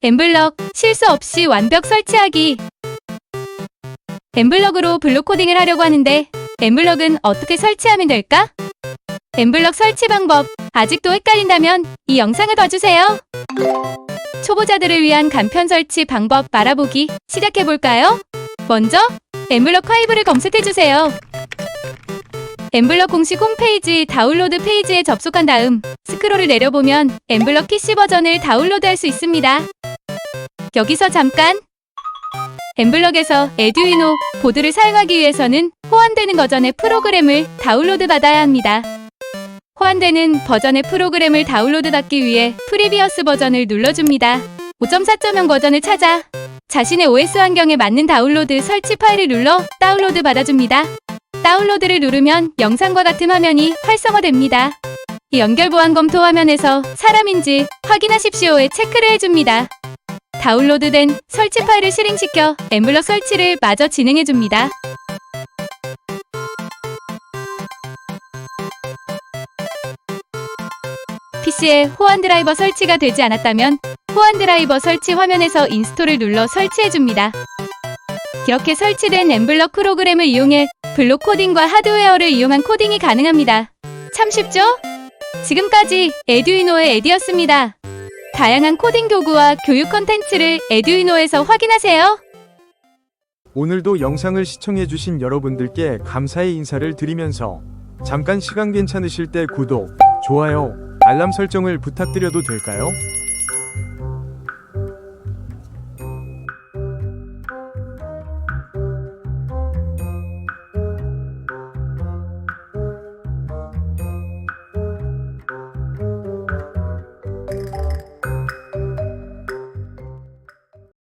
엠블럭 실수 없이 완벽 설치하기. 엠블럭으로 블록 코딩을 하려고 하는데 엠블럭은 어떻게 설치하면 될까? 엠블럭 설치 방법 아직도 헷갈린다면 이 영상을 봐주세요. 초보자들을 위한 간편 설치 방법 알아보기 시작해볼까요? 먼저 엠블럭 화이브를 검색해주세요. 엠블럭 공식 홈페이지 다운로드 페이지에 접속한 다음 스크롤을 내려보면 엠블럭 PC 버전을 다운로드할 수 있습니다. 여기서 잠깐! 엠블럭에서 에듀이노 보드를 사용하기 위해서는 호환되는 버전의 프로그램을 다운로드 받아야 합니다. 호환되는 버전의 프로그램을 다운로드 받기 위해 프리비어스 버전을 눌러줍니다. 5.4.0 버전을 찾아 자신의 OS 환경에 맞는 다운로드 설치 파일을 눌러 다운로드 받아줍니다. 다운로드를 누르면 영상과 같은 화면이 활성화됩니다. 이 연결 보안 검토 화면에서 사람인지 확인하십시오에 체크를 해줍니다. 다운로드된 설치 파일을 실행시켜 엠블럭 설치를 마저 진행해 줍니다. PC에 호환 드라이버 설치가 되지 않았다면 호환 드라이버 설치 화면에서 인스톨을 눌러 설치해 줍니다. 이렇게 설치된 엠블럭 프로그램을 이용해 블록 코딩과 하드웨어를 이용한 코딩이 가능합니다. 참 쉽죠? 지금까지 에듀이노의 에디였습니다. 다양한 코딩 교구와 교육 컨텐츠를 에듀이노에서 확인하세요. 오늘도 영상을 시청해주신 여러분들께 감사의 인사를 드리면서 잠깐 시간 괜찮으실 때 구독, 좋아요, 알람 설정을 부탁드려도 될까요?